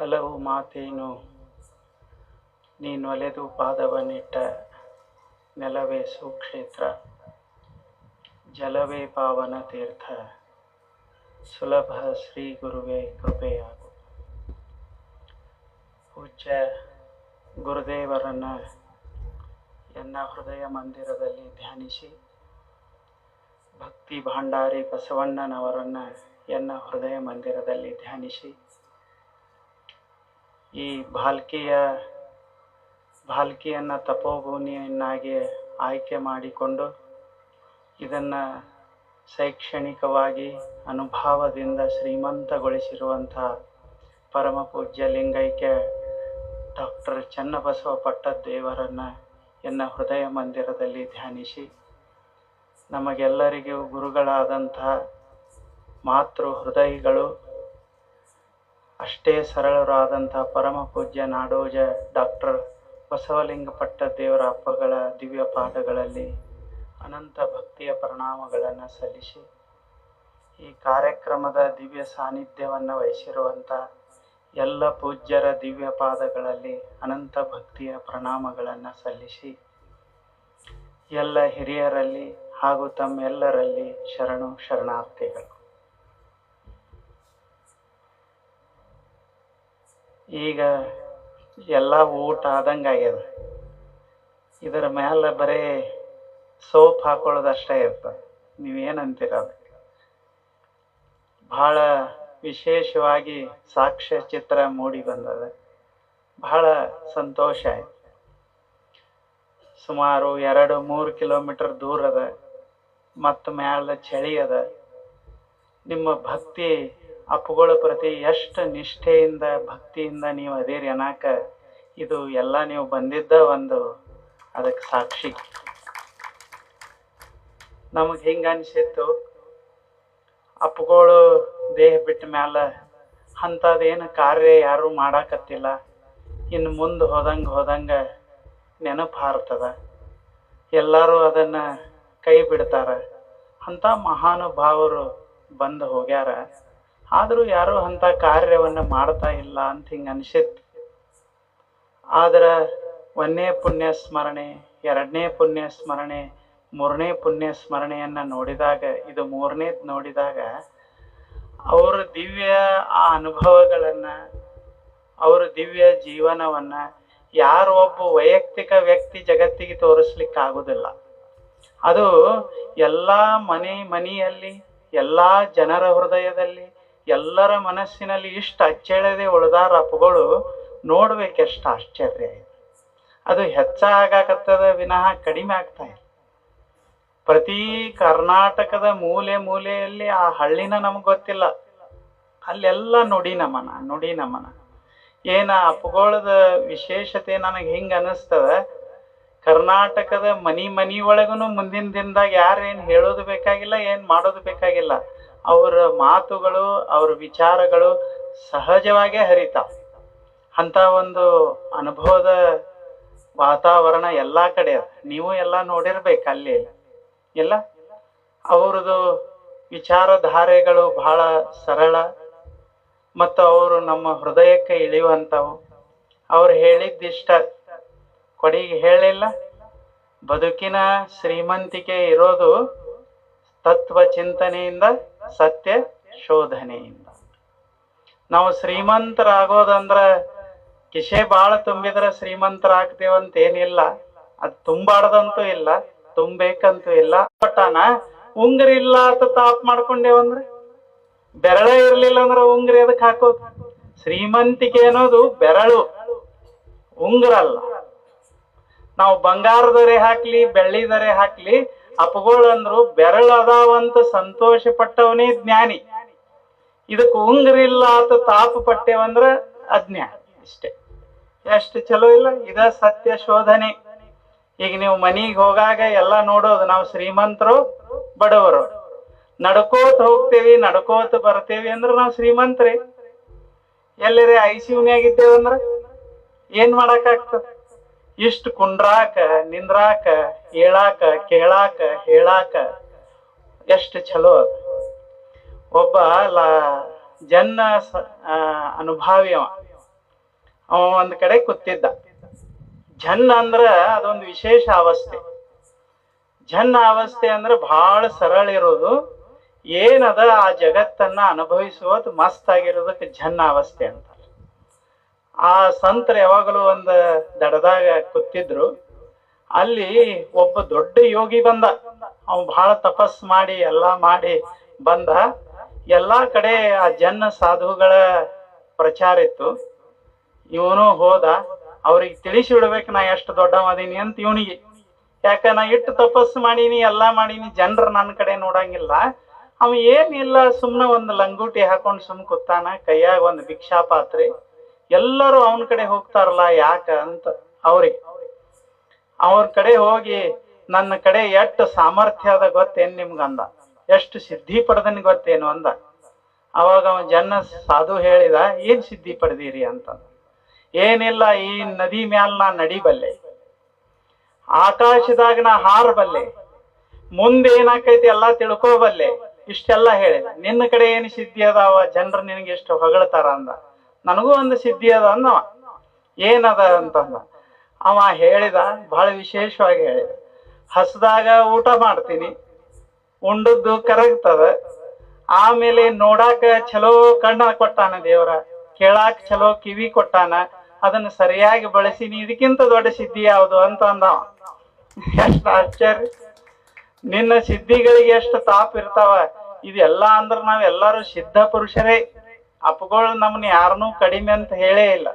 ಹಲವು ಮಾತೇನು ನೀನೊಲೆದು ಪಾದವನ್ನಿಟ್ಟ ನೆಲವೇ ಸುಕ್ಷೇತ್ರ, ಜಲವೇ ಪಾವನ ತೀರ್ಥ, ಸುಲಭ ಶ್ರೀ ಗುರುವೇ ಕೃಪೆಯಾಗು. ಪೂಜ್ಯ ಗುರುದೇವರನ್ನು ಎನ್ನ ಹೃದಯ ಮಂದಿರದಲ್ಲಿ ಧ್ಯಾನಿಸಿ, ಭಕ್ತಿ ಭಾಂಡಾರಿ ಬಸವಣ್ಣನವರನ್ನು ಎನ್ನ ಹೃದಯ ಮಂದಿರದಲ್ಲಿ ಧ್ಯಾನಿಸಿ ಈ ಭಾಲ್ಕಿಯ, ಭಾಲ್ಕಿಯನ್ನು ತಪೋಭೂಮಿಯನ್ನಾಗಿ ಆಯ್ಕೆ ಮಾಡಿಕೊಂಡು ಇದನ್ನು ಶೈಕ್ಷಣಿಕವಾಗಿ ಅನುಭಾವದಿಂದ ಶ್ರೀಮಂತಗೊಳಿಸಿರುವಂಥ ಪರಮ ಪೂಜ್ಯ ಲಿಂಗೈಕ್ಯ ಡಾಕ್ಟರ್ ಚನ್ನಬಸವ ಪಟ್ಟದೇವರನ್ನು ಎನ್ನ ಹೃದಯ ಮಂದಿರದಲ್ಲಿ ಧ್ಯಾನಿಸಿ, ನಮಗೆಲ್ಲರಿಗೂ ಗುರುಗಳಾದಂಥ ಮಾತೃ ಹೃದಯಿಗಳು ಅಷ್ಟೇ ಸರಳರಾದಂಥ ಪರಮ ಪೂಜ್ಯ ನಾಡೋಜ ಡಾಕ್ಟರ್ ಬಸವಲಿಂಗ ಪಟ್ಟದೇವರ ಅಪ್ಪಗಳ ದಿವ್ಯ ಪಾಠಗಳಲ್ಲಿ ಅನಂತ ಭಕ್ತಿಯ ಪ್ರಣಾಮಗಳನ್ನು ಸಲ್ಲಿಸಿ, ಈ ಕಾರ್ಯಕ್ರಮದ ದಿವ್ಯ ಸಾನ್ನಿಧ್ಯವನ್ನು ವಹಿಸಿರುವಂಥ ಎಲ್ಲ ಪೂಜ್ಯರ ದಿವ್ಯ ಪಾದಗಳಲ್ಲಿ ಅನಂತ ಭಕ್ತಿಯ ಪ್ರಣಾಮಗಳನ್ನು ಸಲ್ಲಿಸಿ, ಎಲ್ಲ ಹಿರಿಯರಲ್ಲಿ ಹಾಗೂ ತಮ್ಮೆಲ್ಲರಲ್ಲಿ ಶರಣು ಶರಣಾರ್ಥಿಗಳು. ಈಗ ಎಲ್ಲ ಊಟ ಆದಂಗೆ ಆಗ್ಯದ. ಇದರ ಮೇಲೆ ಬರೀ ಸೋಪ್ ಹಾಕೊಳ್ಳೋದಷ್ಟೇ ಇರ್ತದೆ ನೀವೇನಂತೀರ ಅದಕ್ಕೆ ಬಹಳ ವಿಶೇಷವಾಗಿ ಸಾಕ್ಷ್ಯ ಚಿತ್ರ ಮೂಡಿ ಬಂದದ. ಬಹಳ ಸಂತೋಷ ಆಯ್ತು. ಸುಮಾರು ಎರಡು ಮೂರು ಕಿಲೋಮೀಟರ್ ದೂರ ಅದ. ಮತ್ತು ಮ್ಯಾಲ ಚಳಿ ಅದ. ನಿಮ್ಮ ಭಕ್ತಿ ಅಪ್ಪುಗಳ ಪ್ರತಿ ಎಷ್ಟು ನಿಷ್ಠೆಯಿಂದ, ಭಕ್ತಿಯಿಂದ ನೀವು ಅದೇರಿ ಅನ್ನಕ ಇದು ಎಲ್ಲ ನೀವು ಬಂದಿದ್ದ ಒಂದು ಅದಕ್ಕೆ ಸಾಕ್ಷಿ. ನಮಗೆ ಹಿಂಗೆ ಅನಿಸಿತ್ತು, ಅಪ್ಪುಗಳು ದೇಹ ಬಿಟ್ಟ ಮ್ಯಾಲ ಅಂಥದ್ದೇನು ಕಾರ್ಯ ಯಾರು ಮಾಡಾಕತ್ತಿಲ್ಲ. ಇನ್ನು ಮುಂದೆ ಹೋದಂಗೆ ಹೋದಂಗೆ ನೆನಪು ಹಾರ್ತದ. ಎಲ್ಲರೂ ಅದನ್ನು ಕೈ ಬಿಡ್ತಾರ. ಅಂಥ ಮಹಾನುಭಾವರು ಬಂದು ಹೋಗ್ಯಾರ. ಆದರೂ ಯಾರು ಅಂತ ಕಾರ್ಯವನ್ನು ಮಾಡ್ತಾ ಇಲ್ಲ ಅಂತ ಹಿಂಗೆ ಅನಿಸಿತ್ತು. ಆದ್ರೆ ಒಂದನೇ ಪುಣ್ಯ ಸ್ಮರಣೆ, ಎರಡನೇ ಪುಣ್ಯ ಸ್ಮರಣೆ, ಮೂರನೇ ಪುಣ್ಯ ಸ್ಮರಣೆಯನ್ನು ನೋಡಿದಾಗ, ಇದು ಮೂರನೇದು ನೋಡಿದಾಗ ಅವರ ದಿವ್ಯ ಆ ಅನುಭವಗಳನ್ನು, ಅವರ ದಿವ್ಯ ಜೀವನವನ್ನು ಯಾರು ಒಬ್ಬ ವೈಯಕ್ತಿಕ ವ್ಯಕ್ತಿ ಜಗತ್ತಿಗೆ ತೋರಿಸ್ಲಿಕ್ಕೆ ಆಗುದಿಲ್ಲ ಅದು ಎಲ್ಲ ಮನೆ ಮನೆಯಲ್ಲಿ, ಎಲ್ಲ ಜನರ ಹೃದಯದಲ್ಲಿ ಎಲ್ಲರ ಮನಸ್ಸಿನಲ್ಲಿ ಇಷ್ಟು ಅಚ್ಚೇಳದೆ ಉಳಿದಾರ ಅಪ್ಪಗಳು ನೋಡ್ಬೇಕೆಷ್ಟು ಆಶ್ಚರ್ಯ ಅದು ಹೆಚ್ಚಾಗಕತ್ತದ ವಿನಃ ಕಡಿಮೆ ಆಗ್ತಾ ಇಲ್ಲ. ಪ್ರತಿ ಕರ್ನಾಟಕದ ಮೂಲೆ ಮೂಲೆಯಲ್ಲಿ ಆ ಹಳ್ಳಿನ ನಮ್ಗೆ ಗೊತ್ತಿಲ್ಲ. ಅಲ್ಲೆಲ್ಲ ನುಡಿ ನಮನ ನುಡಿ ನಮನ. ಏನ ಅಪ್ಪಗಳದ ವಿಶೇಷತೆ ನನಗೆ ಹಿಂಗೆ ಅನಿಸ್ತದ? ಕರ್ನಾಟಕದ ಮನಿ ಮನಿ ಒಳಗೂ ಮುಂದಿನ ದಿನದಾಗ ಯಾರು ಏನು ಹೇಳೋದು ಬೇಕಾಗಿಲ್ಲ, ಏನು ಮಾಡೋದು ಬೇಕಾಗಿಲ್ಲ. ಅವರ ಮಾತುಗಳು, ಅವ್ರ ವಿಚಾರಗಳು ಸಹಜವಾಗೇ ಹರಿತಾವ. ಅಂತ ಒಂದು ಅನುಭವದ ವಾತಾವರಣ ಎಲ್ಲಾ ಕಡೆ ನೀವು ಎಲ್ಲ ನೋಡಿರ್ಬೇಕು ಅಲ್ಲಿ. ಎಲ್ಲ ಅವ್ರದ್ದು ವಿಚಾರಧಾರೆಗಳು ಬಹಳ ಸರಳ ಮತ್ತು ಅವರು ನಮ್ಮ ಹೃದಯಕ್ಕೆ ಇಳಿಯುವಂಥವು. ಅವ್ರು ಹೇಳಿದ್ದಿಷ್ಟ ಕೊಡಿಗೆ ಹೇಳಿಲ್ಲ? ಬದುಕಿನ ಶ್ರೀಮಂತಿಕೆ ಇರೋದು ತತ್ವ ಚಿಂತನೆಯಿಂದ ಸತ್ಯ ಶೋಧನೆಯಿಂದ. ನಾವು ಶ್ರೀಮಂತರಾಗೋದಂದ್ರ ಕಿಶೆ ಬಾಳ ತುಂಬಿದ್ರೆ ಶ್ರೀಮಂತರಾಗ್ತೇವಂತ ಏನಿಲ್ಲ ಅದ್ ತುಂಬಾಡ್ದಂತೂ ಇಲ್ಲ ತುಂಬೇಕಂತೂ ಇಲ್ಲ. ಪಟ್ಟಾನ ಉಂಗ್ರಿ ಇಲ್ಲ ಅಂತ ತಾಪ್ ಮಾಡ್ಕೊಂಡೇವಂದ್ರೆ? ಬೆರಳೆ ಇರ್ಲಿಲ್ಲ ಅಂದ್ರೆ ಉಂಗ್ರಿ ಅದಕ್ಕೆ ಹಾಕೋದು? ಶ್ರೀಮಂತಿಕೆ ಅನ್ನೋದು ಬೆರಳು, ಉಂಗ್ರಲ್ಲ. ನಾವು ಬಂಗಾರದರೆ ಹಾಕ್ಲಿ ಬೆಳ್ಳಿದರೆ ಹಾಕ್ಲಿ ಅಪಗೋಳಂದ್ರು ಬೆರಳು ಅದಾವಂತ ಸಂತೋಷ ಪಟ್ಟವನೇ ಜ್ಞಾನಿ. ಇದಕ್ಕೆ ಉಂಗ್ರಿಲ್ಲ ಅಂತ ತಾಪ ಪಟ್ಟೆವಂದ್ರ ಅಜ್ಞಾನ ಇಷ್ಟೇ ಎಷ್ಟು ಚಲೋ ಇಲ್ಲ? ಇದ ಸತ್ಯ ಶೋಧನೆ. ಈಗ ನೀವು ಮನಿಗೆ ಹೋಗಾಗ ಎಲ್ಲ ನೋಡೋದು ನಾವು ಶ್ರೀಮಂತರು, ಬಡವರು. ನಡ್ಕೋತ ಹೋಗ್ತೇವಿ, ನಡ್ಕೋತ ಬರ್ತೇವಿ ಅಂದ್ರೆ ನಾವು ಶ್ರೀಮಂತ್ರಿ. ಎಲ್ಲರೇ ಐ ಸಿ ಯುನ್ಯಾಗಿದ್ದೇವಂದ್ರ ಏನ್ ಮಾಡಕ್ಕಾಗ್ತದ ಇಷ್ಟು ಕುಂಡ್ರಾಕ ನಿಂದ್ರಾಕ, ಹೇಳಾಕ, ಕೇಳಾಕ, ಹೇಳಾಕ ಎಷ್ಟು ಚಲೋ ಅದ. ಒಬ್ಬ ಲಾ ಜನ್ನ ಅನುಭಾವಿ ಅವ. ಅವ ಒಂದ್ ಕಡೆ ಕೂತಿದ್ದ. ಜನ್ ಅಂದ್ರ ಅದೊಂದು ವಿಶೇಷ ಅವಸ್ಥೆ. ಜನ್ ಅವಸ್ಥೆ ಅಂದ್ರೆ ಬಹಳ ಸರಳ ಇರೋದು. ಏನದ ಆ ಜಗತ್ತನ್ನ ಅನುಭವಿಸುವುದು ಮಸ್ತ್ ಆಗಿರೋದಕ್ಕೆ ಜನ್ ಅವಸ್ಥೆ ಅಂತ. ಆ ಸಂತರ ಯಾವಾಗಲೂ ಒಂದು ದಡದಾಗ ಕೂತಿದ್ರು. ಅಲ್ಲಿ ಒಬ್ಬ ದೊಡ್ಡ ಯೋಗಿ ಬಂದ. ಅವ್ ಬಹಳ ತಪಸ್ ಮಾಡಿ, ಎಲ್ಲಾ ಮಾಡಿ ಬಂದ. ಎಲ್ಲಾ ಕಡೆ ಆ ಜನ ಸಾಧುಗಳ ಪ್ರಚಾರ ಇತ್ತು. ಇವನು ಹೋದ. ಅವ್ರಿಗೆ ತಿಳಿಸಿ ಬಿಡ್ಬೇಕು, ನಾ ಎಷ್ಟು ದೊಡ್ಡವದೀನಿ ಅಂತ ಇವನಿಗೆ. ಯಾಕ, ನಾ ಇಟ್ಟು ತಪಸ್ಸು ಮಾಡೀನಿ, ಎಲ್ಲಾ ಮಾಡೀನಿ, ಜನರು ನನ್ನ ಕಡೆ ನೋಡಂಗಿಲ್ಲ. ಅವ ಏನಿಲ್ಲ, ಸುಮ್ನೆ ಒಂದು ಲಂಗೂಟಿ ಹಾಕೊಂಡು ಸುಮ್ ಕೂತಾನ, ಕೈಯಾಗ ಒಂದು ಭಿಕ್ಷಾ ಪಾತ್ರೆ. ಎಲ್ಲರೂ ಅವನ ಕಡೆ ಹೋಗ್ತಾರಲ್ಲ, ಯಾಕ ಅಂತ ಅವ್ರಿಗೆ ಅವ್ರ ಕಡೆ ಹೋಗಿ ನನ್ನ ಕಡೆ ಎಷ್ಟು ಸಾಮರ್ಥ್ಯ ಅದ ಗೊತ್ತೇನು ನಿಮ್ಗ ಅಂದ. ಎಷ್ಟು ಸಿದ್ಧಿ ಪಡೆದನ್ ಗೊತ್ತೇನು ಅಂದ. ಅವಾಗ ಅವನ ಜನ ಸಾಧು ಹೇಳಿದ, ಏನ್ ಸಿದ್ಧಿ ಪಡೆದಿರಿ ಅಂತ. ಏನಿಲ್ಲ, ಈ ನದಿ ಮ್ಯಾಲ ನಾ ನಡಿಬಲ್ಲೆ. ಆಕಾಶದಾಗ ನಾ ಹಾರಬಲ್ಲೆ. ಮುಂದೆ ಏನಾಕೈತಿ ಎಲ್ಲಾ ತಿಳ್ಕೋಬಲ್ಲೆ. ಇಷ್ಟೆಲ್ಲ ಹೇಳಿದ. ನಿನ್ನ ಕಡೆ ಏನ್ ಸಿದ್ಧಿ ಅದಾವ? ಜನರು ನಿನಗೆ ಎಷ್ಟು ಹೊಗಳ್ತಾರ ಅಂದ. ನನಗೂ ಒಂದು ಸಿದ್ಧಿ ಅದ ಅಂದವ ಏನದ ಅಂತಂದ. ಅವ ಹೇಳಿದ, ಬಹಳ ವಿಶೇಷವಾಗಿ ಹೇಳಿದ. ಹಸ್ದಾಗ ಊಟ ಮಾಡ್ತೀನಿ, ಉಂಡದ್ದು ಕರಗ್ತದ, ಆಮೇಲೆ ನೋಡಾಕ ಚಲೋ ಕಣ್ಣ ಕೊಟ್ಟಾನ ದೇವರ, ಕೇಳಾಕ ಚಲೋ ಕಿವಿ ಕೊಟ್ಟಾನ, ಅದನ್ನ ಸರಿಯಾಗಿ ಬಳಸಿನಿ ಇದಕ್ಕಿಂತ ದೊಡ್ಡ ಸಿದ್ಧಿ ಯಾವುದು ಅಂತ ಅಂದವ. ಎಷ್ಟು ಆಶ್ಚರ್ಯ. ನಿನ್ನ ಸಿದ್ಧಿಗಳಿಗೆ ಎಷ್ಟು ತಾಪ ಇರ್ತಾವ. ಇದೆಲ್ಲ ಅಂದ್ರ ನಾವೆಲ್ಲರೂ ಸಿದ್ಧ ಪುರುಷರೇ. ಅಪ್ಪಗಳು ನಮ್ನ ಯಾರನ್ನೂ ಕಡಿಮೆ ಅಂತ ಹೇಳೇ ಇಲ್ಲ.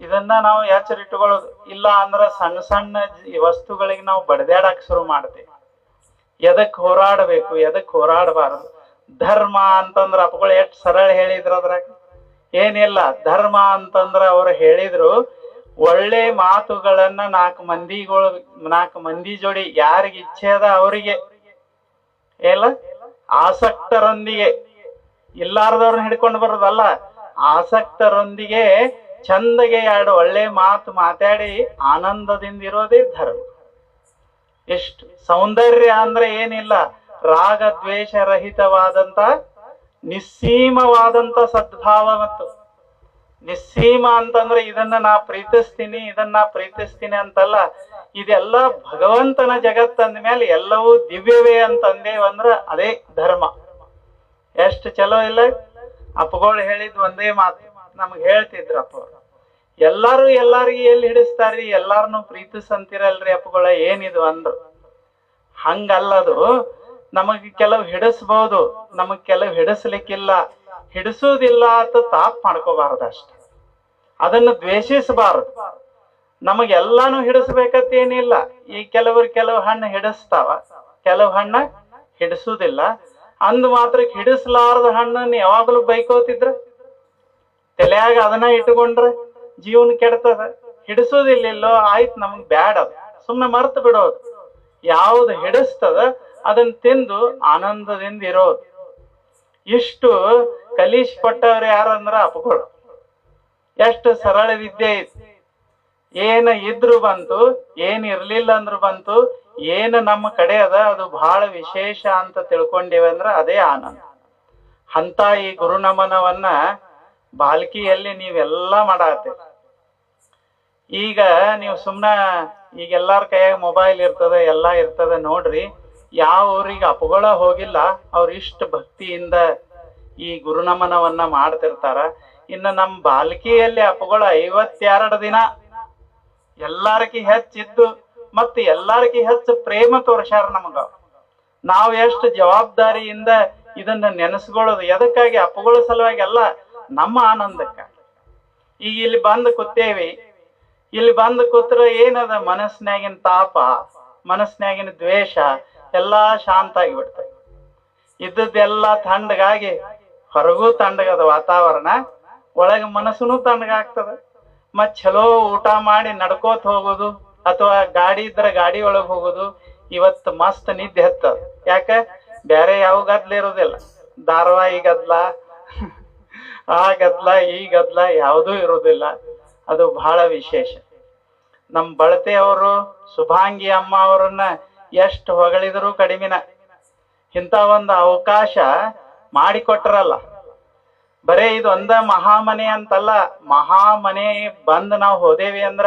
ಇದನ್ನ ನಾವು ಎಚ್ಚರ ಇಟ್ಕೊಳ್ಳೋದು ಇಲ್ಲ ಅಂದ್ರ ಸಣ್ಣ ಸಣ್ಣ ವಸ್ತುಗಳಿಗೆ ನಾವು ಬಡದಾಡಕ್ ಶುರು ಮಾಡ್ತೇವೆ. ಎದಕ್ ಹೋರಾಡಬೇಕು, ಎದಕ್ ಹೋರಾಡಬಾರದು? ಧರ್ಮ ಅಂತಂದ್ರ ಅಪ್ಪಗಳು ಎಷ್ಟು ಸರಳ ಹೇಳಿದ್ರು ಅದ್ರಾಗ? ಏನಿಲ್ಲ. ಧರ್ಮ ಅಂತಂದ್ರ ಅವ್ರು ಹೇಳಿದ್ರು, ಒಳ್ಳೆ ಮಾತುಗಳನ್ನ ನಾಲ್ಕು ಮಂದಿಗಳು, ನಾಲ್ಕು ಮಂದಿ ಜೋಡಿ ಯಾರಿಗೆ ಇಚ್ಛೆ ಅದ ಅವರಿಗೆ. ಎಲ್ಲ ಆಸಕ್ತರೊಂದಿಗೆ. ಇಲ್ಲಾರ್ದವ್ರನ್ನ ಹಿಡ್ಕೊಂಡು ಬರೋದಲ್ಲ, ಆಸಕ್ತರೊಂದಿಗೆ ಚಂದಗೆ ಎರಡು ಒಳ್ಳೆ ಮಾತು ಮಾತಾಡಿ ಆನಂದದಿಂದ ಇರೋದೇ ಧರ್ಮ. ಎಷ್ಟು ಸೌಂದರ್ಯ ಅಂದ್ರೆ ಏನಿಲ್ಲ ರಾಗ ದ್ವೇಷ ರಹಿತವಾದಂತ ನಿಸ್ಸೀಮವಾದಂತ ಸದ್ಭಾವ ಮತ್ತು. ನಿಸ್ಸೀಮ ಅಂತಂದ್ರೆ ಇದನ್ನ ನಾ ಪ್ರೀತಿಸ್ತೀನಿ, ಇದನ್ನ ಪ್ರೀತಿಸ್ತೀನಿ ಅಂತಲ್ಲ, ಇದೆಲ್ಲ ಭಗವಂತನ ಜಗತ್ತಂದ ಮೇಲೆ ಎಲ್ಲವೂ ದಿವ್ಯವೇ ಅಂತಂದೇವಂದ್ರ ಅದೇ ಧರ್ಮ. ಎಷ್ಟು ಚಲೋ ಇಲ್ಲ? ಅಪ್ಪಗಳು ಹೇಳಿದ್ ಒಂದೇ ಮಾತು ನಮ್ಗೆ ಹೇಳ್ತಿದ್ರು ಅಪ್ಪ. ಎಲ್ಲಾರು ಎಲ್ಲಾರಿಗೆ ಎಲ್ಲಿ ಹಿಡಿಸ್ತಾರ್ರಿ? ಎಲ್ಲಾರನು ಪ್ರೀತಿಸಂತಿರಲ್ರಿ ಅಪ್ಪಗಳ, ಏನಿದು ಅಂದ್ರು. ಹಂಗಲ್ಲದು, ನಮಗ್ ಕೆಲವು ಹಿಡಿಸ್ಬೋದು, ನಮಗ್ ಕೆಲವು ಹಿಡಿಸ್ಲಿಕ್ಕಿಲ್ಲ. ಹಿಡಿಸೋದಿಲ್ಲ ಅಂತ ತಾಪ್ ಮಾಡ್ಕೋಬಾರ್ದು ಅಷ್ಟೆ. ಅದನ್ನು ದ್ವೇಷಿಸಬಾರದು. ನಮಗೆಲ್ಲಾನು ಹಿಡಿಸ್ಬೇಕಂತ ಏನಿಲ್ಲ ಈ ಕೆಲವರು ಕೆಲವು ಹಣ್ಣು ಹಿಡಿಸ್ತಾವ. ಕೆಲವು ಹಣ್ಣ ಹಿಡಿಸುದಿಲ್ಲ. ಅಂದ್ ಮಾತ್ರ ಹಿಡಿಸಲಾರದ ಹಣ್ಣನ್ನ ಯಾವಾಗಲೂ ಬೈಕೋತಿದ್ರ. ತಲೆಯಾಗ ಅದನ್ನ ಇಟ್ಟುಕೊಂಡ್ರೆ ಜೀವನ ಕೆಡ್ತದ. ಹಿಡಿಸೋದಿಲ್ಲೋ ಆಯ್ತು ನಮಗ್ ಬ್ಯಾಡ ಅದು. ಸುಮ್ನೆ ಮರ್ತು ಬಿಡೋದು. ಯಾವ್ದು ಹಿಡಿಸ್ತದ ಅದನ್ನ ತಿಂದು ಆನಂದದಿಂದ ಇರೋದು. ಇಷ್ಟು ಕಲೀಶ್ ಕೊಟ್ಟವ್ರು ಯಾರಂದ್ರ ಅಪ್ಪಗಳು. ಎಷ್ಟು ಸರಳ ವಿದ್ಯೆ ಐತಿ ಏನ ಇದ್ರು ಬಂತು, ಏನ್ ಇರ್ಲಿಲ್ಲ ಅಂದ್ರು ಬಂತು ಏನು ನಮ್ಮ ಕಡೆ ಅದ, ಅದು ಬಹಳ ವಿಶೇಷ ಅಂತ ತಿಳ್ಕೊಂಡೇವೆ ಅಂದ್ರ ಅದೇ ಆನಂದ. ಅಂತ ಈ ಗುರುನಮನವನ್ನ ಬಾಲ್ಕಿಯಲ್ಲಿ ನೀವೆಲ್ಲಾ ಮಾಡತ್ತೆ. ಈಗ ನೀವು ಸುಮ್ನ ಈಗ ಎಲ್ಲಾರ ಕೈಯಾಗ ಮೊಬೈಲ್ ಇರ್ತದ, ಎಲ್ಲಾ ಇರ್ತದ ನೋಡ್ರಿ, ಯಾವ ಊರಿಗೆ ಅಪಗಳ ಹೋಗಿಲ್ಲ, ಅವ್ರ ಇಷ್ಟ ಭಕ್ತಿಯಿಂದ ಈ ಗುರುನಮನವನ್ನ ಮಾಡ್ತಿರ್ತಾರ. ಇನ್ನು ನಮ್ ಬಾಲ್ಕಿಯಲ್ಲಿ ಅಪಗಳ ಐವತ್ತೆರಡು ದಿನ ಎಲ್ಲಾರಕಿ ಹೆಚ್ಚಿದ್ದು ಮತ್ತೆ ಎಲ್ಲಾರಿಗೆ ಹೆಚ್ಚು ಪ್ರೇಮ ತೋರ್ಸ್ಯಾರ ನಮಗ. ನಾವು ಎಷ್ಟು ಜವಾಬ್ದಾರಿಯಿಂದ ಇದನ್ನ ನೆನೆಸ್ಕೊಳ್ಳೋದು, ಎದಕ್ಕಾಗಿ ಅಪ್ಪಗಳ ಸಲುವಾಗಿ ಅಲ್ಲ, ನಮ್ಮ ಆನಂದಕ್ಕ. ಈಗ ಇಲ್ಲಿ ಬಂದು ಕೂತೇವಿ. ಇಲ್ಲಿ ಬಂದು ಕೂತ್ರ ಏನದ ಮನಸ್ನ್ಯಾಗಿನ ತಾಪ, ಮನಸ್ನ್ಯಾಗಿನ ದ್ವೇಷ, ಎಲ್ಲಾ ಶಾಂತ ಆಗಿಬಿಡ್ತದೆ ಇದ್ದದ್ದೆಲ್ಲ ತಣ್ಣಗಾಗಿ ಹೊರಗೂ ತಣ್ಣಗದ ವಾತಾವರಣ, ಒಳಗ ಮನಸ್ಸುನು ತಣ್ಣಗಾಗ್ತದ ಮತ್ ಚಲೋ ಊಟ ಮಾಡಿ ನಡ್ಕೋತ ಹೋಗೋದು ಅಥವಾ ಗಾಡಿ ಇದ್ರ ಗಾಡಿ ಒಳಗ್ ಹೋಗೋದು, ಇವತ್ತು ಮಸ್ತ್ ನಿದ್ದೆ ಹತ್ತದ. ಯಾಕ? ಬ್ಯಾರೆ ಯಾವ ಗದ್ಲ ಇರೋದಿಲ್ಲ. ಧಾರವಾಹಿ ಗದ್ಲ, ಆ ಗದ್ಲ, ಈ ಗದ್ಲ ಯಾವುದೂ ಇರೋದಿಲ್ಲ. ಅದು ಬಹಳ ವಿಶೇಷ. ನಮ್ ಬಳತೆಯವರು ಶುಭಾಂಗಿ ಅಮ್ಮ ಅವರನ್ನ ಎಷ್ಟು ಹೊಗಳಿದ್ರು ಕಡಿಮಿನ. ಇಂತ ಒಂದು ಅವಕಾಶ ಮಾಡಿಕೊಟ್ರಲ್ಲ. ಬರೇ ಇದು ಒಂದ ಮಹಾಮನೆ ಅಂತಲ್ಲ, ಮಹಾಮನೆ ಬಂದ್ ನಾವು ಹೋದೇವಿ ಅಂದ್ರ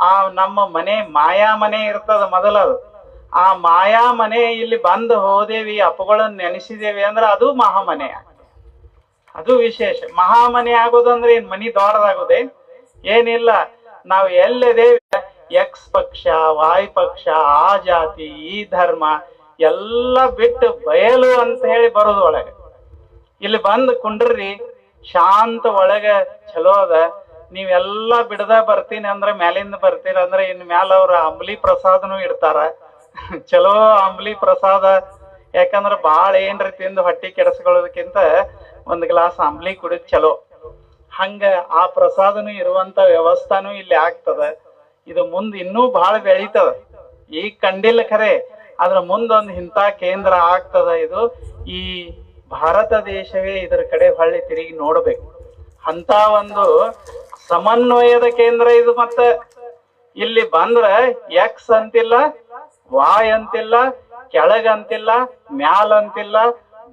ಆ ನಮ್ಮ ಮನೆ ಮಾಯಾ ಮನೆ ಇರ್ತದ ಮೊದಲದು ಆ ಮಾಯಾ ಮನೆ ಇಲ್ಲಿ ಬಂದು ಹೋದೇವಿ, ಅಪ್ಪಗಳನ್ನ ನೆನೆಸಿದೇವಿ ಅಂದ್ರೆ ಅದು ಮಹಾಮನೆ ಅದು ವಿಶೇಷ. ಮಹಾಮನೆ ಆಗೋದಂದ್ರೆ ಏನ್ ಮನಿ ದೊಡ್ಡದಾಗೋದೆ? ಏನಿಲ್ಲ. ನಾವು ಎಲ್ಲದೇವಿ ಎಕ್ಸ್ ಪಕ್ಷ ವಾಯು ಪಕ್ಷ, ಆ ಜಾತಿ, ಈ ಧರ್ಮ ಎಲ್ಲ ಬಿಟ್ಟು ಬಯಲು ಅಂತ ಹೇಳಿ ಬರೋದು ಒಳಗೆ. ಇಲ್ಲಿ ಬಂದು ಕುಂಡ್ರಿ, ಶಾಂತ ಒಳಗೆ ಚಲೋ ಅದ. ನೀವೆಲ್ಲಾ ಬಿಡದ ಬರ್ತೀನಿ ಅಂದ್ರ ಮ್ಯಾಲಿಂದ ಬರ್ತೀರ ಅಂದ್ರ ಇನ್ ಮ್ಯಾಲ ಅವ್ರ ಅಂಬ್ಲಿ ಪ್ರಸಾದನು ಇಡ್ತಾರ. ಚಲೋ ಅಂಬ್ಲಿ ಪ್ರಸಾದ. ಯಾಕಂದ್ರ ಬಾಳ ಏನ್ರಿ ತಿಂದು ಹೊಟ್ಟಿ ಕೆಡಸ್ಕೊಳ್ಳೋದಕ್ಕಿಂತ ಒಂದ್ ಗ್ಲಾಸ್ ಅಂಬ್ಲಿ ಕುಡಿದ್ ಚಲೋ. ಹಂಗ ಆ ಪ್ರಸಾದನು ಇರುವಂತ ವ್ಯವಸ್ಥಾನು ಇಲ್ಲಿ ಆಗ್ತದ. ಇದು ಮುಂದ್ ಇನ್ನೂ ಬಹಳ ಬೆಳೀತದ. ಈಗ ಕಂಡಿಲ್ಲ ಖರೆ ಅದ್ರ ಮುಂದೊಂದ್ ಇಂಥ ಕೇಂದ್ರ ಆಗ್ತದ ಇದು. ಈ ಭಾರತ ದೇಶವೇ ಇದರ ಕಡೆ ಹೊಳ್ಳಿ ತಿರುಗಿ ನೋಡ್ಬೇಕು. ಅಂತ ಒಂದು ಸಮನ್ವಯದ ಕೇಂದ್ರ ಇದು ಮತ್ತೆ. ಇಲ್ಲಿ ಬಂದ್ರ ಎಕ್ಸ್ ಅಂತಿಲ್ಲ ವಾಯ್ ಅಂತಿಲ್ಲ ಕೆಳಗಂತಿಲ್ಲ ಮ್ಯಾಲ್ ಅಂತಿಲ್ಲ,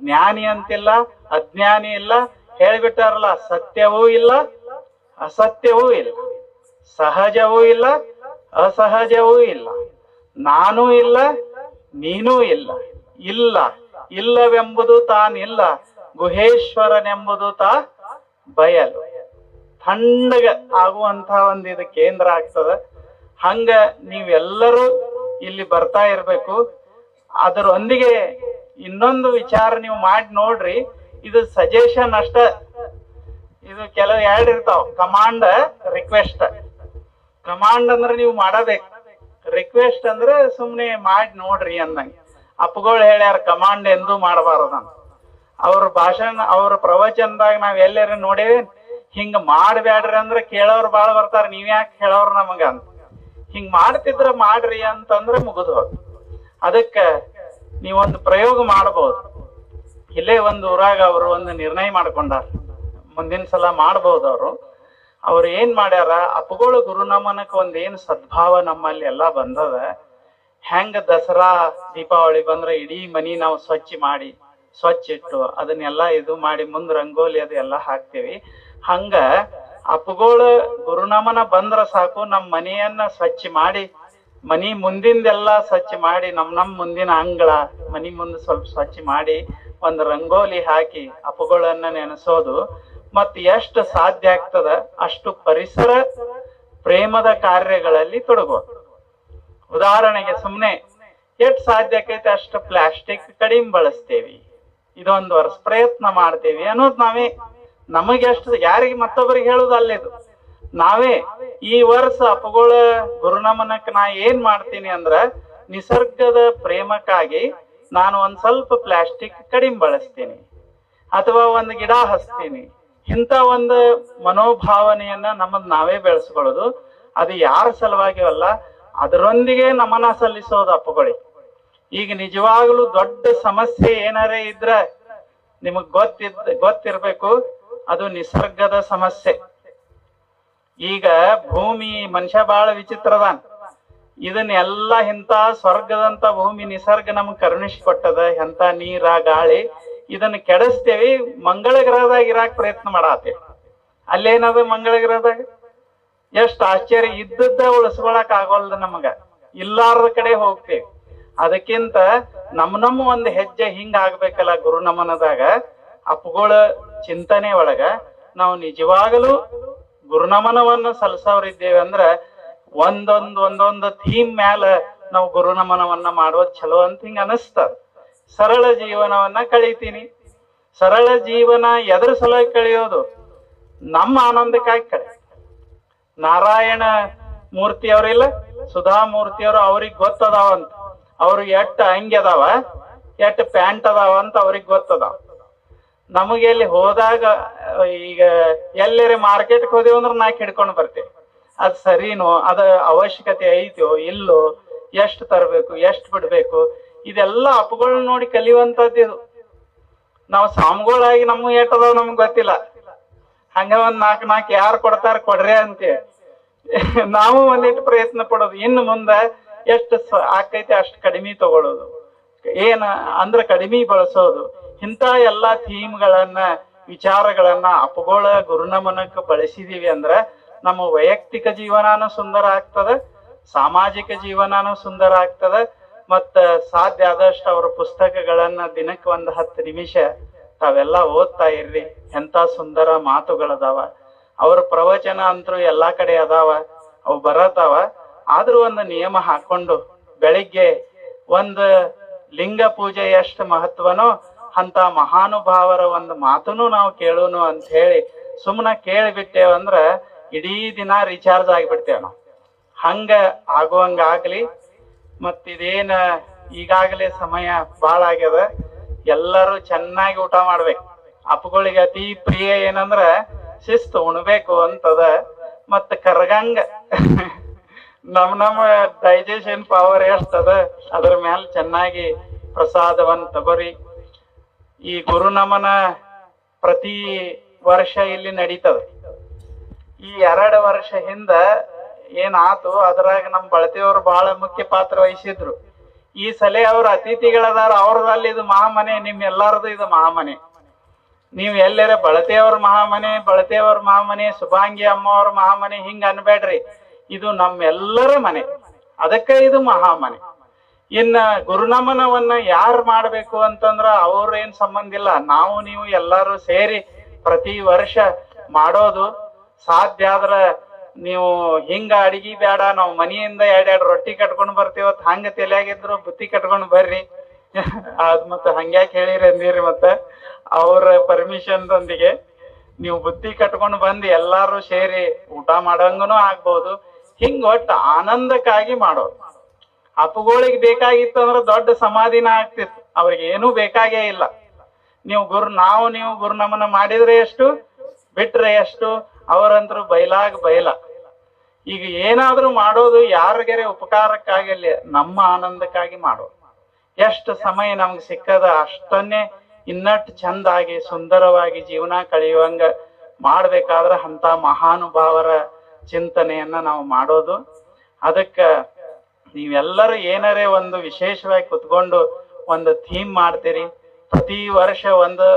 ಜ್ಞಾನಿ ಅಂತಿಲ್ಲ, ಅಜ್ಞಾನಿ ಇಲ್ಲ. ಹೇಳ್ಬಿಟ್ಟಾರಲ್ಲ, ಸತ್ಯವೂ ಇಲ್ಲ, ಅಸತ್ಯವೂ ಇಲ್ಲ, ಸಹಜವೂ ಇಲ್ಲ, ಅಸಹಜವೂ ಇಲ್ಲ. ನಾನೂ ಇಲ್ಲ, ನೀನೂ ಇಲ್ಲ. ಇಲ್ಲ, ಇಲ್ಲವೆಂಬುದು ತಾನಿಲ್ಲ. ಗುಹೇಶ್ವರನೆಂಬುದು ತಾ ಬಯಲು. ತಣ್ಣಗ ಆಗುವಂತ ಒಂದ್ ಇದು ಕೇಂದ್ರ ಆಗ್ತದ. ಹಂಗ ನೀವೆಲ್ಲರೂ ಇಲ್ಲಿ ಬರ್ತಾ ಇರ್ಬೇಕು. ಅದರೊಂದಿಗೆ ಇನ್ನೊಂದು ವಿಚಾರ ನೀವು ಮಾಡಿ ನೋಡ್ರಿ. ಇದು ಸಜೆಷನ್ ಅಷ್ಟ. ಇದು ಕೆಲವು ಎರಡು ಇರ್ತಾವ. ಕಮಾಂಡ್ ರಿಕ್ವೆಸ್ಟ್ ಕಮಾಂಡ್ ಅಂದ್ರೆ ನೀವು ಮಾಡಬೇಕು. ರಿಕ್ವೆಸ್ಟ್ ಅಂದ್ರೆ ಸುಮ್ನೆ ಮಾಡಿ ನೋಡ್ರಿ ಅಂದಂಗೆ. ಅಪ್ಪಗಳು ಹೇಳ್ಯಾರ ಕಮಾಂಡ್ ಎಂದೂ ಮಾಡಬಾರದಂತ ಅವ್ರ ಭಾಷಣ, ಅವ್ರ ಪ್ರವಚನದಾಗ ನಾವ್ ಎಲ್ಲರೂ ನೋಡೇವಿ ಹಿಂಗ ಮಾಡ್ಬ್ಯಾಡ್ರಿ ಅಂದ್ರ ಕೇಳೋರ್ ಬಾಳ ಬರ್ತಾರ, ನೀವ್ ಯಾಕೆ ಹೇಳೋರ್ ನಮಗ ಅಂತ. ಹಿಂಗ್ ಮಾಡ್ತಿದ್ರ ಮಾಡ್ರಿ ಅಂತಂದ್ರೆ ಮುಗಿದು ಅದಕ್ಕ ನೀವೊಂದು ಪ್ರಯೋಗ ಮಾಡಬಹುದು ಇಲ್ಲೇ ಒಂದು ಊರಾಗ ಅವರು ಒಂದು ನಿರ್ಣಯ ಮಾಡ್ಕೊಂಡಾರ. ಮುಂದಿನ ಸಲ ಮಾಡ್ಬೋದು ಅವರು. ಅವ್ರು ಏನ್ ಮಾಡ್ಯಾರ ಅಪಗೋಳ ಗುರುನಮನಕ್ಕೆ ಒಂದ್ ಏನ್ ಸದ್ಭಾವ ನಮ್ಮಲ್ಲಿ ಎಲ್ಲಾ ಬಂದದ. ಹೆಂಗ ದಸರಾ, ದೀಪಾವಳಿ ಬಂದ್ರ ಇಡೀ ಮನಿ ನಾವು ಸ್ವಚ್ಛ ಮಾಡಿ, ಸ್ವಚ್ಛ ಇಟ್ಟು ಅದನ್ನೆಲ್ಲ ಇದು ಮಾಡಿ, ಮುಂದ್ ರಂಗೋಲಿ ಅದು ಎಲ್ಲಾ ಹಾಕ್ತಿವಿ. ಹಂಗ ಅಪ್ಪಗಳು ಗುರುನಮನ ಬಂದ್ರ ಸಾಕು, ನಮ್ ಮನೆಯನ್ನ ಸ್ವಚ್ಛ ಮಾಡಿ, ಮನಿ ಮುಂದಿಂದೆಲ್ಲ ಸ್ವಚ್ಛ ಮಾಡಿ, ನಮ್ ನಮ್ ಮುಂದಿನ ಅಂಗಳ ಮನಿ ಮುಂದೆ ಸ್ವಲ್ಪ ಸ್ವಚ್ಛ ಮಾಡಿ, ಒಂದ್ ರಂಗೋಲಿ ಹಾಕಿ ಅಪ್ಪುಗಳನ್ನ ನೆನೆಸೋದು. ಮತ್ ಎಷ್ಟು ಸಾಧ್ಯ ಆಗ್ತದ, ಅಷ್ಟು ಪರಿಸರ ಪ್ರೇಮದ ಕಾರ್ಯಗಳಲ್ಲಿ ತೊಡಗೋದು ಉದಾಹರಣೆಗೆ ಸುಮ್ನೆ, ಎಷ್ಟ್ ಸಾಧ್ಯ ಆಕೈತೆ, ಅಷ್ಟು ಪ್ಲಾಸ್ಟಿಕ್ ಕಡಿಮೆ ಬಳಸ್ತೇವಿ. ಇದೊಂದು ವರ್ಷ ಪ್ರಯತ್ನ ಮಾಡ್ತೇವಿ ಅನ್ನೋದು ನಾವೇ ನಮಗೆ ಎಷ್ಟು ಯಾರಿಗೆ ಮತ್ತೊಬ್ಬರಿಗೆ ಹೇಳುದು ಅಲ್ಲೇದು ನಾವೇ ಈ ವರ್ಷ ಅಪಗೋಳ ಗುರುನಮನಕ್ ನಾ ಏನ್ ಮಾಡ್ತೀನಿ ಅಂದ್ರ ನಿಸರ್ಗದ ಪ್ರೇಮಕ್ಕಾಗಿ ನಾನು ಒಂದ್ ಸ್ವಲ್ಪ ಪ್ಲಾಸ್ಟಿಕ್ ಕಡಿಮೆ ಬಳಸ್ತೀನಿ. ಅಥವಾ ಒಂದ್ ಗಿಡ ಹಚ್ತೀನಿ. ಇಂಥ ಒಂದು ಮನೋಭಾವನೆಯನ್ನ ನಮ್ಮದ್ ನಾವೇ ಬೆಳೆಸ್ಕೊಳ್ಳೋದು. ಅದು ಯಾರ ಸಲುವಾಗಿ ಅಲ್ಲ, ಅದರೊಂದಿಗೆ ನಮನ ಸಲ್ಲಿಸೋದು ಅಪ್ಪಗಳಿ ಈಗ ನಿಜವಾಗ್ಲೂ ದೊಡ್ಡ ಸಮಸ್ಯೆ ಏನಾರೇ ಇದ್ರ ನಿಮಗ್ ಗೊತ್ತಿದ್, ಗೊತ್ತಿರ್ಬೇಕು. ಅದು ನಿಸರ್ಗದ ಸಮಸ್ಯೆ. ಈಗ ಭೂಮಿ ಮನುಷ್ಯ ಬಹಳ ವಿಚಿತ್ರದಾನ್ ಇದನ್ನೆಲ್ಲ ಇಂತ ಸ್ವರ್ಗದಂತ ಭೂಮಿ ನಿಸರ್ಗ ನಮ್ಗೆ ಕರುಣಿಸಿ ಕೊಟ್ಟದ ಎಂತ ನೀರ, ಗಾಳಿ, ಇದನ್ನ ಕೆಡಿಸ್ತೇವಿ ಮಂಗಳ ಗ್ರಹದಾಗ ಇರಾಕ್ ಪ್ರಯತ್ನ ಮಾಡತ್ತೇವಿ. ಅಲ್ಲೇನದ ಮಂಗಳ ಗ್ರಹದಾಗ ಎಷ್ಟ್ ಆಶ್ಚರ್ಯ. ಇದ್ದದ್ದ ಉಳಿಸ್ಕೊಳಕ್ ಆಗೋಲ್ದ ನಮಗ. ಇಲ್ಲಾರದ ಕಡೆ ಹೋಗ್ತೇವಿ. ಅದಕ್ಕಿಂತ ನಮ್ ನಮ್ಮ ಒಂದ್ ಹೆಜ್ಜೆ ಹಿಂಗ ಆಗ್ಬೇಕಲ್ಲ ಗುರು ನಮನದಾಗ. ಅಪ್ಪುಗಳ ಚಿಂತನೆ ಒಳಗ ನಾವು ನಿಜವಾಗಲೂ ಗುರುನಮನವನ್ನ ಸಲ್ಸವ್ರಿದ್ದೇವೆ ಅಂದ್ರ ಒಂದೊಂದ್ ಒಂದೊಂದ್ ಥೀಮ್ ಮ್ಯಾಲ ನಾವು ಗುರುನಮನವನ್ನ ಮಾಡೋದ್ ಚಲೋ ಅಂತ ಹಿಂಗ ಅನಸ್ತದ. ಸರಳ ಜೀವನವನ್ನ ಕಳಿತೀನಿ. ಸರಳ ಜೀವನ ಎದ್ರ ಸಲುವಾಗಿ ಕಳಿಯೋದು? ನಮ್ಮ ಆನಂದಕ್ಕಾಗಿ ಕಳೆ ನಾರಾಯಣ ಮೂರ್ತಿ ಅವ್ರಿಲ್ಲ? ಸುಧಾ ಮೂರ್ತಿ ಅವ್ರು ಅವ್ರಿಗೆ ಗೊತ್ತದಾವಂತ. ಅವ್ರಿಗೆ ಎಟ್ಟ ಅಂಗಿ ಅದಾವ? ಪ್ಯಾಂಟ್ ಅದಾವ ಅಂತ ಅವ್ರಿಗೆ ಗೊತ್ತದಾವ. ನಮಗೆ ಇಲ್ಲಿ ಹೋದಾಗ ಈಗ ಎಲ್ಲೆರೆ ಮಾರ್ಕೆಟ್ಗೆ ಹೋದೇವು ಅಂದ್ರೆ ನಾಕ್ ಹಿಡ್ಕೊಂಡು ಬರ್ತೇವೆ ಅದ್ ಸರಿನೋ, ಅದ ಅವಶ್ಯಕತೆ ಐತೋ, ಇಲ್ಲೋ, ಎಷ್ಟು ತರಬೇಕು, ಎಷ್ಟು ಬಿಡ್ಬೇಕು, ಇದೆಲ್ಲ ಅಪ್ಪಗಳನ್ನ ನೋಡಿ ಕಲಿಯುವಂತದ್ದು ಇದು. ನಾವು ಸ್ವಾಮಿಗಳಾಗಿ ನಮ್ಗೆ ಏಟದ ನಮ್ಗೆ ಗೊತ್ತಿಲ್ಲ. ಹಂಗ ಒಂದ್ ನಾಲ್ಕು ನಾಲ್ಕು ಯಾರು ಕೊಡ್ತಾರ ಕೊಡ್ರಿ ಅಂತೇಳಿ ನಾವು ಒಂದಿಟ್ಟು ಪ್ರಯತ್ನ ಪಡೋದು. ಇನ್ನು ಮುಂದೆ ಎಷ್ಟು ಆಕೈತೆ ಅಷ್ಟು ಕಡಿಮೆ ತಗೊಳ್ಳೋದು ಏನ ಅಂದ್ರ ಕಡಿಮೆ ಬಳಸೋದು. ಇಂಥ ಎಲ್ಲಾ ಥೀಮ್ಗಳನ್ನ ವಿಚಾರಗಳನ್ನ ಅಪಗೋಳ ಗುರುನಮನಕ್ಕೆ ಬಳಸಿದೀವಿ ಅಂದ್ರ ನಮ್ಮ ವೈಯಕ್ತಿಕ ಜೀವನಾನು ಸುಂದರ ಆಗ್ತದ, ಸಾಮಾಜಿಕ ಜೀವನಾನು ಸುಂದರ ಆಗ್ತದ, ಮತ್ತ ಸಾಧ್ಯ ಆದಷ್ಟು ಅವ್ರ ಪುಸ್ತಕಗಳನ್ನ ದಿನಕ್ಕೆ ಒಂದ್ ಹತ್ತು ನಿಮಿಷ ತಾವೆಲ್ಲ ಓದ್ತಾ ಇರ್ರಿ. ಎಂತ ಸುಂದರ ಮಾತುಗಳದಾವ. ಅವ್ರ ಪ್ರವಚನ ಅಂತೂ ಎಲ್ಲಾ ಕಡೆ ಅದಾವ, ಅವು ಬರತಾವ. ಆದ್ರೂ ಒಂದು ನಿಯಮ ಹಾಕೊಂಡು ಬೆಳಿಗ್ಗೆ ಒಂದು ಲಿಂಗ ಪೂಜೆ ಎಷ್ಟು ಮಹತ್ವನೋ ಅಂತ ಮಹಾನುಭಾವರ ಒಂದು ಮಾತನ್ನು ನಾವು ಕೇಳೋನು ಅಂತ ಹೇಳಿ ಸುಮ್ಮನೆ ಕೇಳಿಬಿಟ್ಟೇವಂದ್ರ ಇಡೀ ದಿನ ರೀಚಾರ್ಜ್ ಆಗಿಬಿಡ್ತೇವೆ ನಾವು ಹಂಗ ಆಗುವಂಗ ಆಗ್ಲಿ ಮತ್ ಇದೇನ ಈಗಾಗಲೇ ಸಮಯ ಬಾಳ ಆಗ್ಯದ. ಎಲ್ಲರೂ ಚೆನ್ನಾಗಿ ಊಟ ಮಾಡ್ಬೇಕು. ಅಪ್ಪಗಳಿಗೆ ಅತಿ ಪ್ರಿಯ ಏನಂದ್ರ ಶಿಸ್ತು ಉಣ್ಬೇಕು ಅಂತದ. ಮತ್ತ ಕರ್ಗಂಗ ನಮ್ ನಮ್ಮ ಡೈಜೆಷನ್ ಪವರ್ ಎಷ್ಟದ? ಅದ್ರ ಮ್ಯಾಲ ಚೆನ್ನಾಗಿ ಪ್ರಸಾದವನ್ನು ತಗೋರಿ. ಈ ಗುರುನಮನ ಪ್ರತಿ ವರ್ಷ ಇಲ್ಲಿ ನಡೀತದ. ಈ ಎರಡು ವರ್ಷ ಹಿಂದ ಏನಾತು, ಅದ್ರಾಗ ನಮ್ ಬಳತೆಯವರು ಬಹಳ ಮುಖ್ಯ ಪಾತ್ರ ವಹಿಸಿದ್ರು. ಈ ಸಲ ಅವ್ರ ಅತಿಥಿಗಳದಾರ ಅವ್ರದಲ್ಲಿ ಇದು ಮಹಾಮನೆ, ನಿಮ್ ಎಲ್ಲಾರದು ಇದು ಮಹಾಮನೆ. ನೀವ್ ಎಲ್ಲರ ಬಳತೆಯವ್ರ ಮಹಾಮನೆ ಬಳತೆಯವ್ರ ಮಹಾಮನೆ ಸುಭಾಂಗಿ ಅಮ್ಮ ಅವ್ರ ಮಹಾಮನೆ ಹಿಂಗ ಅನ್ಬೇಡ್ರಿ. ಇದು ನಮ್ಮೆಲ್ಲರ ಮನೆ. ಅದಕ್ಕೆ ಇದು ಮಹಾಮನೆ. ಇನ್ನ ಗುರುನಮನವನ್ನ ಯಾರು ಮಾಡ್ಬೇಕು ಅಂತಂದ್ರ ಅವ್ರ ಏನ್ ಸಂಬಂಧ ಇಲ್ಲ. ನಾವು, ನೀವು ಎಲ್ಲಾರು ಸೇರಿ ಪ್ರತಿ ವರ್ಷ ಮಾಡೋದು ಸಾಧ್ಯ ಆದ್ರ ನೀವು ಹಿಂಗ ಅಡಿಗೆ ಬೇಡ ನಾವು ಮನೆಯಿಂದ ಎರಡೆರಡು ರೊಟ್ಟಿ ಕಟ್ಕೊಂಡ್ ಬರ್ತೀವತ್ ಹಂಗ ತಲೆಯಾಗಿದ್ರು ಬುತ್ತಿ ಕಟ್ಕೊಂಡ್ ಬರ್ರಿ. ಅದ್ ಮತ್ತ ಹಂಗ್ಯಾಕ್ ಹೇಳಿರಿ ಅಂದಿರಿ ಮತ್ತ ಅವ್ರ ಪರ್ಮಿಷನ್ ದೊಂದಿಗೆ ನೀವು ಬುತ್ತಿ ಕಟ್ಕೊಂಡ್ ಬಂದ್ ಎಲ್ಲಾರು ಸೇರಿ ಊಟ ಮಾಡಂಗನು ಆಗ್ಬಹುದು ಹಿಂಗ ಒಟ್ಟು ಆನಂದಕ್ಕಾಗಿ ಮಾಡೋದು. ಅಪ್ಪುಗಳಿಗೆ ಬೇಕಾಗಿತ್ತು ಅಂದ್ರೆ ದೊಡ್ಡ ಸಮಾಧಿನ ಆಗ್ತಿತ್ತು. ಅವ್ರಿಗೆ ಏನೂ ಬೇಕಾಗೇ ಇಲ್ಲ. ನೀವು ಗುರು, ನಾವು ನೀವು ಗುರು ನಮನ ಮಾಡಿದ್ರೆ ಎಷ್ಟು? ಬಿಟ್ರೆ ಎಷ್ಟು? ಅವರಂದ್ರು ಬೈಲಾಗ ಬೈಲ. ಈಗ ಏನಾದ್ರೂ ಮಾಡೋದು ಯಾರಿಗೆರೆ ಉಪಕಾರಕ್ಕಾಗಲಿ, ನಮ್ಮ ಆನಂದಕ್ಕಾಗಿ ಮಾಡೋದು. ಎಷ್ಟು ಸಮಯ ನಮ್ಗೆ ಸಿಕ್ಕದ ಅಷ್ಟನ್ನೇ ಇನ್ನಷ್ಟು ಚಂದಾಗಿ, ಸುಂದರವಾಗಿ ಜೀವನ ಕಳೆಯುವಂಗ ಮಾಡ್ಬೇಕಾದ್ರ ಅಂತ ಮಹಾನುಭಾವರ ಚಿಂತನೆಯನ್ನ ನಾವು ಮಾಡೋದು. ಅದಕ್ಕ ನೀವೆಲ್ಲರೂ ಏನರೇ ಒಂದು ವಿಶೇಷವಾಗಿ ಕುತ್ಕೊಂಡು ಒಂದು ಥೀಮ್ ಮಾಡ್ತೀರಿ, ಪ್ರತಿ ವರ್ಷ ಒಂದು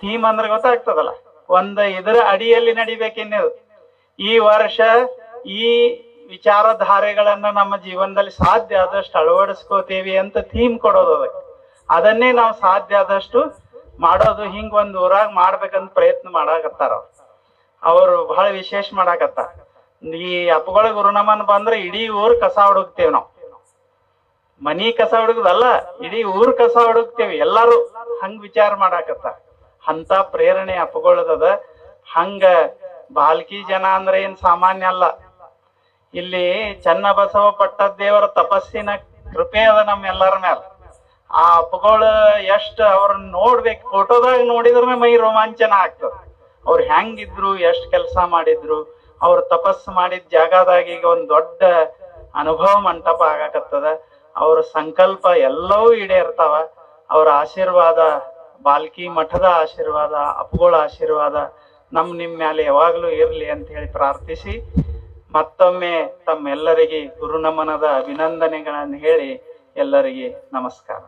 ಥೀಮ್ ಅಂದ್ರೆ ಗೊತ್ತಾಗ್ತದಲ್ಲ? ಒಂದು ಇದರ ಅಡಿಯಲ್ಲಿ ನಡಿಬೇಕಿನ್ನೇ ಈ ವರ್ಷ ಈ ವಿಚಾರಧಾರೆಗಳನ್ನ ನಮ್ಮ ಜೀವನದಲ್ಲಿ ಸಾಧ್ಯ ಆದಷ್ಟು ಅಳವಡಿಸ್ಕೋತೀವಿ ಅಂತ ಥೀಮ್ ಕೊಡೋದು ಅದಕ್ಕೆ. ಅದನ್ನೇ ನಾವು ಸಾಧ್ಯ ಆದಷ್ಟು ಮಾಡೋದು ಹಿಂಗ್ ಒಂದು ಊರಾಗ ಮಾಡ್ಬೇಕಂತ ಪ್ರಯತ್ನ ಮಾಡಾಕತ್ತಾರ ಅವ್ರು ಬಹಳ ವಿಶೇಷ ಮಾಡಾಕತ್ತಾರ. ಈ ಅಪ್ಪಗಳ ಗುರುನಮನ್ ಬಂದ್ರೆ ಇಡೀ ಊರ್ ಕಸ ಹುಡುಕ್ತೇವ್ ನಾವು. ಮನಿ ಕಸ ಹುಡುಗದಲ್ಲ ಇಡೀ ಊರ್ ಕಸ ಹುಡುಕ್ತೇವಿ. ಎಲ್ಲಾರು ಹಂಗ ವಿಚಾರ ಮಾಡಾಕತ್ತ. ಅಂತ ಪ್ರೇರಣೆ ಹಬ್ಬಗಳದ ಹಂಗ ಬಾಲ್ಕಿ ಜನ ಅಂದ್ರೆ ಏನ್ ಸಾಮಾನ್ಯ ಅಲ್ಲ. ಇಲ್ಲಿ ಚನ್ನ ಬಸವ ಪಟ್ಟದೇವರ ತಪಸ್ಸಿನ ಕೃಪೆ ಅದ ನಮ್ ಎಲ್ಲರ ಮ್ಯಾಲ. ಆ ಅಪ್ಪಗಳು ಎಷ್ಟ್ ಅವ್ರನ್ನ ನೋಡ್ಬೇಕು, ಫೋಟೋದಾಗ ನೋಡಿದ್ರೆ ಮೈ ರೋಮಾಂಚನ ಆಗ್ತದ. ಅವ್ರು ಹೆಂಗಿದ್ರು, ಎಷ್ಟ್ ಕೆಲಸ ಮಾಡಿದ್ರು ಅವ್ರ ತಪಸ್ಸು ಮಾಡಿದ ಜಾಗದಾಗ ಈಗ ಒಂದ್ ದೊಡ್ಡ ಅನುಭವ ಮಂಟಪ ಆಗಾಕತ್ತದ. ಅವ್ರ ಸಂಕಲ್ಪ ಎಲ್ಲವೂ ಈಡೇರ್ತಾವ. ಅವ್ರ ಆಶೀರ್ವಾದ, ಬಾಲ್ಕಿ ಮಠದ ಆಶೀರ್ವಾದ, ಅಪ್ಪುಗಳ ಆಶೀರ್ವಾದ ನಮ್ ನಿಮ್ ಮೇಲೆ ಯಾವಾಗ್ಲೂ ಇರ್ಲಿ ಅಂತ ಹೇಳಿ ಪ್ರಾರ್ಥಿಸಿ. ಮತ್ತೊಮ್ಮೆ ತಮ್ಮೆಲ್ಲರಿಗೆ ಗುರು ನಮನದ ಅಭಿನಂದನೆಗಳನ್ನು ಹೇಳಿ ಎಲ್ಲರಿಗೆ ನಮಸ್ಕಾರ.